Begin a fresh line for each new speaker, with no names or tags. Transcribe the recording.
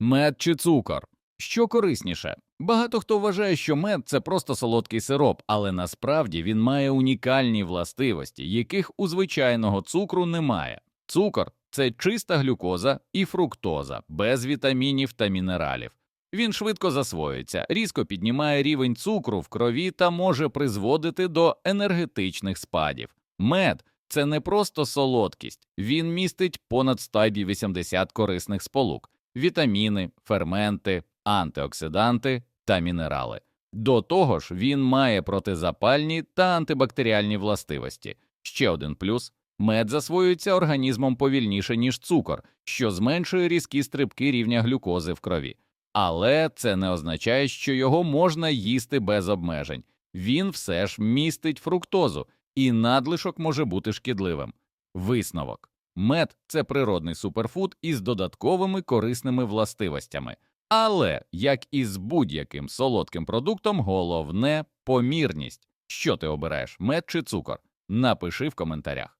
Мед чи цукор? Що корисніше? Багато хто вважає, що мед це просто солодкий сироп, але насправді він має унікальні властивості, яких у звичайного цукру немає. Цукор це чиста глюкоза і фруктоза, без вітамінів та мінералів. Він швидко засвоюється, різко піднімає рівень цукру в крові та може призводити до енергетичних спадів. Мед це не просто солодкість, він містить понад 180 корисних сполук, вітаміни, ферменти, антиоксиданти та мінерали. До того ж, він має протизапальні та антибактеріальні властивості. Ще один плюс мед засвоюється організмом повільніше, ніж цукор, що зменшує різкі стрибки рівня глюкози в крові. Але це не означає, що його можна їсти без обмежень. Він все ж містить фруктозу, і надлишок може бути шкідливим. Висновок мед це природний суперфуд із додатковими корисними властивостями. Але, як і з будь-яким солодким продуктом, головне помірність. Що ти обираєш, мед чи цукор? Напиши в коментарях.